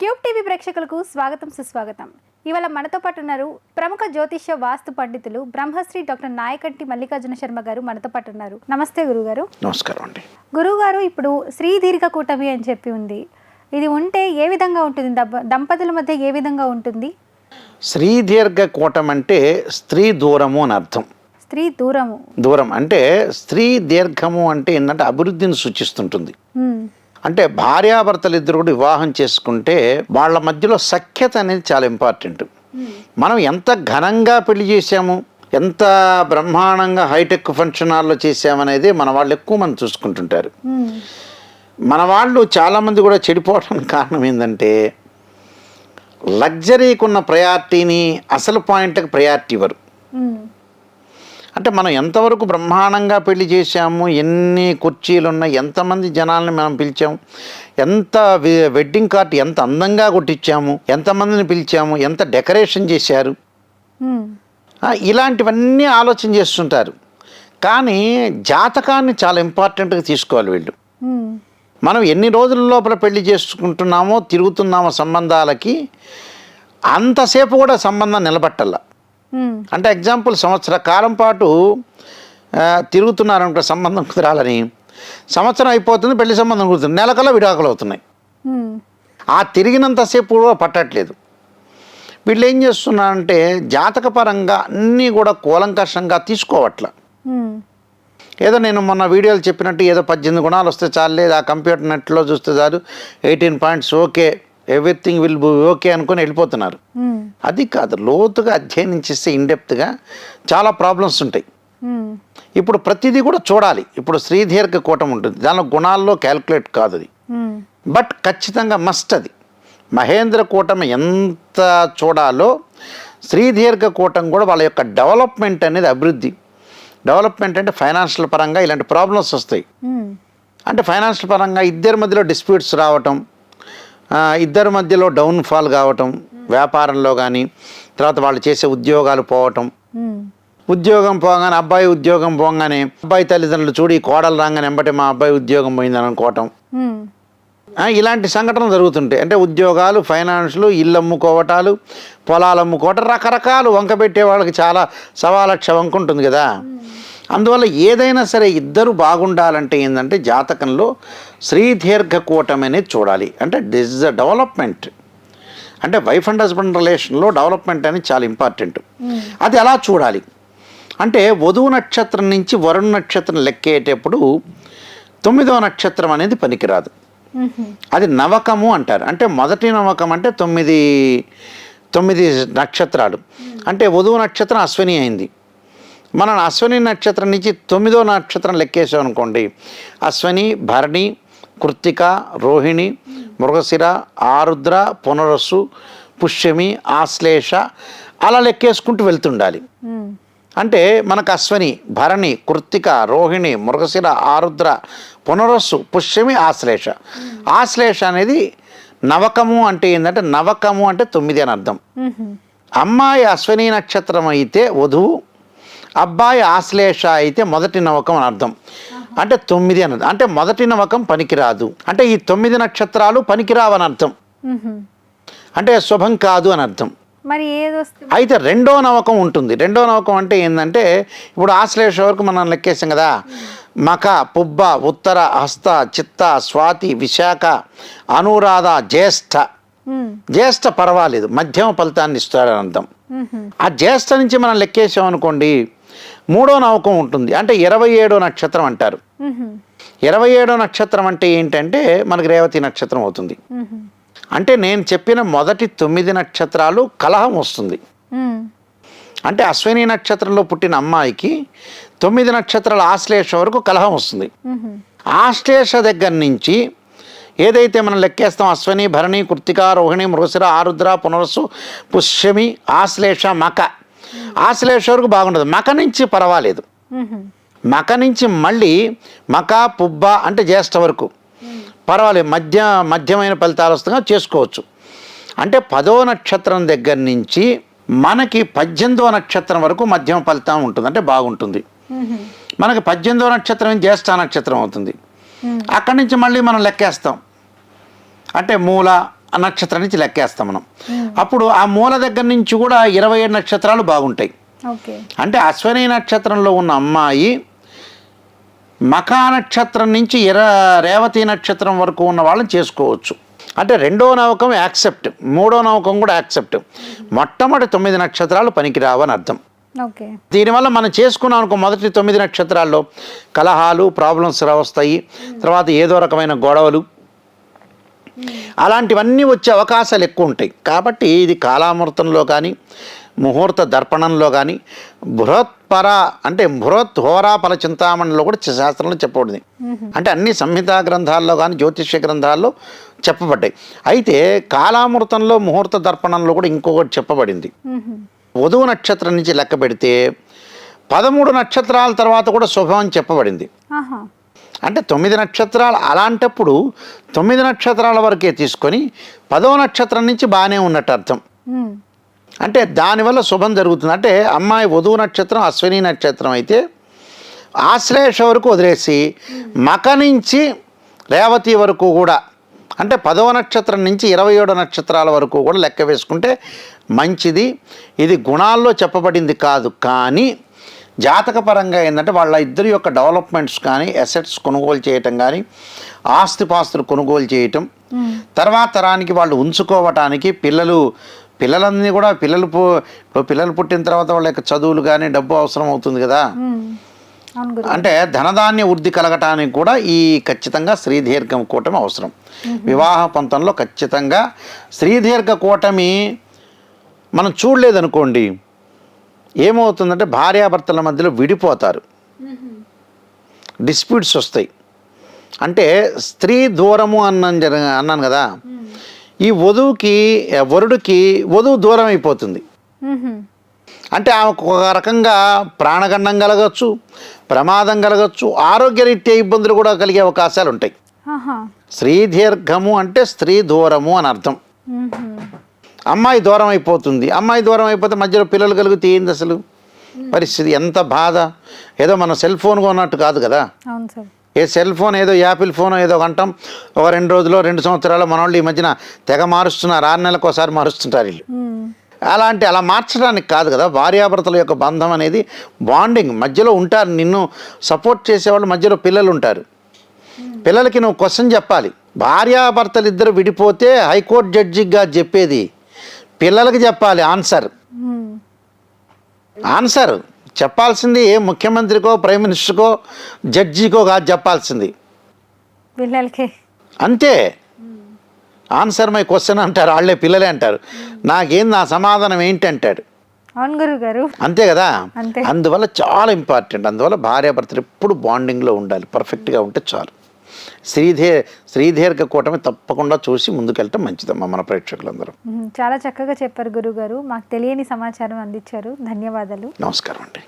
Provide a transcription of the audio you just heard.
Cube TV ప్రేక్షకులకు స్వాగతం సుస్వాగతం. ఇవాళ మనతో పాటు ఉన్నారు ప్రముఖ జ్యోతిష్య వాస్తు పండితులు బ్రహ్మశ్రీ డాక్టర్ నాయకంటి మల్లికార్జున శర్మ గారు మనతో పాటు ఉన్నారు నమస్తే గురుగారు. నమస్కారం అండి. గురువుగారు ఇప్పుడు స్త్రీ దీర్ఘ కూటమి అని చెప్పి ఉంది. ఇది ఉంటే ఏ విధంగా ఉంటుంది? దంపతుల మధ్య ఏ విధంగా ఉంటుంది? స్త్రీ దీర్ఘ కూటం అంటే స్త్రీ దూరము అని అర్థం. స్త్రీ దూరము. దూరం అంటే స్త్రీ దీర్ఘము అంటే ఏంటంటే అభివృద్ధిని సూచిస్తుంటుంది. అంటే భార్యాభర్తలు ఇద్దరు కూడా వివాహం చేసుకుంటే వాళ్ళ మధ్యలో సఖ్యత అనేది చాలా ఇంపార్టెంట్. మనం ఎంత ఘనంగా పెళ్ళి చేసాము ఎంత బ్రహ్మాండంగా హైటెక్ ఫంక్షన్ హాల్లో చేసామనేది మన వాళ్ళు ఎక్కువ మంది చూసుకుంటుంటారు. ఉమ్, మన వాళ్ళు చాలామంది కూడా చెడిపోవడానికి కారణం ఏంటంటే లగ్జరీకి ఉన్న ప్రయారిటీని అసలు పాయింట్కి ప్రయారిటీ ఇవ్వరు. అంటే మనం ఎంతవరకు బ్రహ్మాండంగా పెళ్ళి చేశాము ఎన్ని కుర్చీలు ఉన్నాయి ఎంతమంది జనాల్ని మనం పిలిచాము ఎంత వెడ్డింగ్ కార్డ్ ఎంత అందంగా కొట్టించాము ఎంతమందిని పిలిచాము ఎంత డెకరేషన్ చేశారు. ఇలాంటివన్నీ ఆలోచన చేస్తుంటారు. కానీ జాతకాన్ని చాలా ఇంపార్టెంట్గా తీసుకోవాలి వీళ్ళు. మనం ఎన్ని రోజుల లోపల పెళ్ళి చేసుకుంటున్నామో తిరుగుతున్నామో సంబంధాలకి అంతసేపు కూడా సంబంధం నిలబట్టాల అంటే ఎగ్జాంపుల్ సంవత్సర కాలం పాటు తిరుగుతున్నారనుకో సంబంధం కుదరాలని. సంవత్సరం అయిపోతుంది పెళ్ళి సంబంధం కుదురుతుంది. నెలకల్లా విడాకులు అవుతున్నాయి. ఉమ్, ఆ తిరిగినంతసేపు కూడా పట్టట్లేదు. వీళ్ళు ఏం చేస్తున్నారంటే జాతకపరంగా అన్నీ కూడా కూలంకషంగా తీసుకోవట్ల. ఉమ్, ఏదో నేను మొన్న వీడియోలు చెప్పినట్టు ఏదో పద్దెనిమిది గుణాలు వస్తే చాలే ఆ కంప్యూటర్ నెట్లో చూస్తే చాలు eighteen points okay everything will be okay అనుకొని వెళ్ళిపోతున్నారు. ఉమ్, అది కాదు లోతుగా అధ్యయనం చేస్తే ఇన్డెప్త్గా చాలా ప్రాబ్లమ్స్ ఉంటాయి. ఉమ్, ఇప్పుడు ప్రతిదీ కూడా చూడాలి. ఇప్పుడు శ్రీదీర్ఘ కూటం ఉంటుంది. దానిలో గుణాల్లో క్యాల్కులేట్ కాదు అది. బట్ ఖచ్చితంగా మస్ట్ అది. మహేంద్ర కూటమి ఎంత చూడాలో శ్రీదీర్ఘ కూటం కూడా వాళ్ళ యొక్క డెవలప్మెంట్ అనేది అభివృద్ధి. డెవలప్మెంట్ అంటే ఫైనాన్షియల్ పరంగా ఇలాంటి ప్రాబ్లమ్స్ వస్తాయి. అంటే ఫైనాన్షియల్ పరంగా ఇద్దరి మధ్యలో డిస్ప్యూట్స్ రావటం ఇద్దరి మధ్యలో డౌన్ఫాల్ కావటం వ్యాపారంలో కానీ తర్వాత వాళ్ళు చేసే ఉద్యోగాలు పోవటం. ఉద్యోగం పోగానే అబ్బాయి ఉద్యోగం పోగానే అబ్బాయి తల్లిదండ్రులు చూడి కోడలు రాగానే ఎంబటి మా అబ్బాయి ఉద్యోగం పోయిందని అనుకోవటం. ఇలాంటి సంఘటనలు జరుగుతుంటాయి అంటే ఉద్యోగాలు ఫైనాన్షియల్ ఇల్లు అమ్ముకోవటాలు పొలాలు అమ్ముకోవటం రకరకాలు వంక పెట్టే వాళ్ళకి చాలా సవాలక్ష వంక ఉంటుంది కదా. అందువల్ల ఏదైనా సరే ఇద్దరు బాగుండాలంటే ఏంటంటే జాతకంలో శ్రీదీర్ఘ కూటమి అనేది చూడాలి. అంటే దిస్ ఇస్ అ డెవలప్మెంట్. అంటే వైఫ్ అండ్ హస్బెండ్ రిలేషన్లో డెవలప్మెంట్ అనేది చాలా ఇంపార్టెంట్. అది ఎలా చూడాలి. అంటే వధువు నక్షత్రం నుంచి వరుణ నక్షత్రం లెక్కేటప్పుడు తొమ్మిదవ నక్షత్రం అనేది పనికిరాదు. అది నవకము అంటారు. అంటే మొదటి నవకం అంటే తొమ్మిది తొమ్మిది నక్షత్రాలు. అంటే వధువు నక్షత్రం అశ్విని అయింది. మనం అశ్విని నక్షత్రం నుంచి తొమ్మిదో నక్షత్రం లెక్కేసాం అనుకోండి. అశ్విని భరణి కృత్తిక రోహిణి మృగశిర ఆరుద్ర పునరస్సు పుష్యమి ఆశ్లేష అలా లెక్కేసుకుంటూ వెళ్తుండాలి. అంటే మనకు అశ్వని భరణి కృత్తిక రోహిణి మృగశిర ఆరుద్ర పునరస్సు పుష్యమి ఆశ్లేష. ఆశ్లేష అనేది నవకము అంటే ఏంటంటే నవకము అంటే తొమ్మిది అని అర్థం. అమ్మాయి అశ్వని నక్షత్రం అయితే వధువు అబ్బాయి ఆశ్లేష అయితే మొదటి నవకం అని అర్థం. అంటే తొమ్మిది అన్నది. అంటే మొదటి నవకం పనికిరాదు. అంటే ఈ తొమ్మిది నక్షత్రాలు పనికిరావని అర్థం. అంటే శుభం కాదు అని అర్థం. మరి అయితే రెండో నవకం ఉంటుంది. రెండో నవకం అంటే ఏంటంటే ఇప్పుడు ఆశ్లేష వరకు మనం లెక్కేసాం కదా. మక పుబ్బ ఉత్తర హస్త చిత్త స్వాతి విశాఖ అనురాధ జ్యేష్ఠ. జ్యేష్ఠ పర్వాలేదు. మధ్యమ ఫలితాన్ని ఇస్తాడని అర్థం. ఆ జ్యేష్ఠ నుంచి మనం లెక్కేసాం అనుకోండి మూడో నవకం ఉంటుంది. అంటే ఇరవై ఏడో నక్షత్రం అంటారు. ఇరవై ఏడో నక్షత్రం అంటే ఏంటంటే మనకి రేవతి నక్షత్రం అవుతుంది. అంటే నేను చెప్పిన మొదటి తొమ్మిది నక్షత్రాలు కలహం వస్తుంది. అంటే అశ్విని నక్షత్రంలో పుట్టిన అమ్మాయికి తొమ్మిది నక్షత్రాల ఆశ్లేష వరకు కలహం వస్తుంది. ఆశ్లేష దగ్గర నుంచి ఏదైతే మనం లెక్కేస్తాం అశ్వని భరణి కృత్తిక రోహిణి మృగశిర ఆరుద్ర పునరస్సు పుష్యమి ఆశ్లేష మక ఆశ్లేష వరకు బాగుండదు. మక నుంచి పర్వాలేదు. మక నుంచి మళ్ళీ మక పుబ్బ అంటే జ్యేష్ఠ వరకు. పర్వాలేదు. మధ్య మధ్యమైన ఫలితాలు వస్తుందిగా చేసుకోవచ్చు. అంటే పదో నక్షత్రం దగ్గర నుంచి మనకి పద్దెనిమిదో నక్షత్రం వరకు మధ్యమ ఫలితం ఉంటుంది. అంటే బాగుంటుంది. మనకి పద్దెనిమిదో నక్షత్రం జ్యేష్ఠ నక్షత్రం అవుతుంది. అక్కడి నుంచి మళ్ళీ మనం లెక్కేస్తాం. అంటే మూల నక్షత్రం నుంచి లెక్కేస్తాం మనం. అప్పుడు ఆ మూల దగ్గర నుంచి కూడా ఇరవై ఏడు నక్షత్రాలు బాగుంటాయి. ఓకే. అంటే అశ్వని నక్షత్రంలో ఉన్న అమ్మాయి మకా నక్షత్రం నుంచి ఇర రేవతి నక్షత్రం వరకు ఉన్న వాళ్ళని చేసుకోవచ్చు. అంటే రెండో నవకం యాక్సెప్ట్ మూడో నవకం కూడా యాక్సెప్ట్. మొట్టమొదటి తొమ్మిది నక్షత్రాలు పనికిరావని అర్థం. ఓకే. దీనివల్ల మనం చేసుకున్నాం అనుకో మొదటి తొమ్మిది నక్షత్రాల్లో కలహాలు ప్రాబ్లమ్స్ వస్తాయి తర్వాత ఏదో రకమైన గొడవలు అలాంటివన్నీ వచ్చే అవకాశాలు ఎక్కువ ఉంటాయి కాబట్టి ఇది కాలామృతంలో కానీ ముహూర్త దర్పణంలో కానీ బృహత్పర అంటే బృహత్ హోరాపల చింతామణిలో కూడా శాస్త్రంలో చెప్పబడింది. అంటే అన్ని సంహితా గ్రంథాల్లో కానీ జ్యోతిష్య గ్రంథాల్లో చెప్పబడ్డాయి. అయితే కాలామృతంలో ముహూర్త దర్పణంలో కూడా ఇంకొకటి చెప్పబడింది. వధువు నక్షత్రం నుంచి లెక్క పెడితే పదమూడు నక్షత్రాల తర్వాత కూడా శుభం అని చెప్పబడింది. అంటే తొమ్మిది నక్షత్రాలు అలాంటప్పుడు తొమ్మిది నక్షత్రాల వరకే తీసుకొని పదవ నక్షత్రం నుంచి బాగానే ఉన్నట్టు అర్థం. అంటే దానివల్ల శుభం జరుగుతుంది. అంటే అమ్మాయి వధువు నక్షత్రం అశ్విని నక్షత్రం అయితే ఆశ్లేష వరకు వదిలేసి మక నుంచి రేవతి వరకు కూడా అంటే పదవ నక్షత్రం నుంచి ఇరవై ఏడో నక్షత్రాల వరకు కూడా లెక్క వేసుకుంటే మంచిది. ఇది గుణాల్లో చెప్పబడింది కాదు కానీ జాతకపరంగా ఏంటంటే వాళ్ళ ఇద్దరి యొక్క డెవలప్మెంట్స్ కానీ అసెట్స్ కొనుగోలు చేయటం కానీ ఆస్తిపాస్తులు కొనుగోలు చేయటం. తర్వాత తరానికి వాళ్ళు ఉంచుకోవటానికి పిల్లలు పిల్లలన్నీ కూడా పిల్లలు పిల్లలు పుట్టిన తర్వాత వాళ్ళ యొక్క చదువులు కానీ డబ్బు అవసరం అవుతుంది కదా. అంటే ధనధాన్య వృద్ధి కలగటానికి కూడా ఈ ఖచ్చితంగా శ్రీదీర్ఘం కూటమి అవసరం. వివాహ పంతంలో ఖచ్చితంగా శ్రీదీర్ఘ కూటమి మనం చూడలేదనుకోండి. ఏమవుతుందంటే భార్యాభర్తల మధ్యలో విడిపోతారు. డిస్ప్యూట్స్ వస్తాయి. అంటే స్త్రీ దూరము అన్నాను జర అన్నాను కదా. ఈ వధువుకి వరుడికి వధువు దూరం అయిపోతుంది. అంటే ఆమెకు ఒక రకంగా ప్రాణగండం కలగచ్చు ప్రమాదం కలగచ్చు ఆరోగ్యరీత్యా ఇబ్బందులు కూడా కలిగే అవకాశాలు ఉంటాయి స్త్రీ దీర్ఘము అంటే స్త్రీ దూరము అని అర్థం. అమ్మాయి దూరం అయిపోతుంది. అమ్మాయి దూరం అయిపోతే మధ్యలో పిల్లలు కలిగితే ఏంది అసలు? పరిస్థితి ఎంత బాధ? ఏదో మన సెల్ ఫోన్ కొన్నట్టు కాదు కదా? ఏ సెల్ ఫోన్ ఏదో యాపిల్ ఫోన్ ఏదో అంటాం ఒక రెండు రోజులు రెండు సంవత్సరాలు మన వాళ్ళు ఈ మధ్యన తెగ మారుస్తున్నారు. ఆరు నెలలకు ఒకసారి మారుస్తుంటారు వీళ్ళు. అలాంటి అలా మార్చడానికి కాదు కదా? భార్యాభర్తల యొక్క బంధం అనేది బాండింగ్. మధ్యలో ఉంటారు. నిన్ను సపోర్ట్ చేసేవాళ్ళు మధ్యలో పిల్లలు ఉంటారు. పిల్లలకి నువ్వు క్వశ్చన్ చెప్పాలి. భార్యాభర్తలు ఇద్దరు విడిపోతే హైకోర్టు జడ్జిగా చెప్పేది పిల్లలకి చెప్పాలి ఆన్సర్. ఆన్సర్. చెప్పాల్సింది ఏ ముఖ్యమంత్రికో ప్రైమ్ మినిస్టర్కో జడ్జికో కాదు చెప్పాల్సింది. పిల్లలకి. అంతే. ఆన్సర్ మై క్వశ్చన్ అంటారు వాళ్ళే పిల్లలే అంటారు. నాకేం నా సమాధానం ఏంటి అంటాడు గారు అంతే కదా. అందువల్ల చాలా ఇంపార్టెంట్. అందువల్ల భార్యాభర్తలు ఎప్పుడు బాండింగ్లో ఉండాలి. పర్ఫెక్ట్గా ఉంటే చాలు. శ్రీధే శ్రీదీర్ఘ కూటమి తప్పకుండా చూసి ముందుకెళ్ళటం మంచిదమ్మా మన ప్రేక్షకులందరూ. చాలా చక్కగా చెప్పారు గురువు గారు మాకు తెలియని సమాచారం అందించారు. ధన్యవాదాలు. నమస్కారం అండి.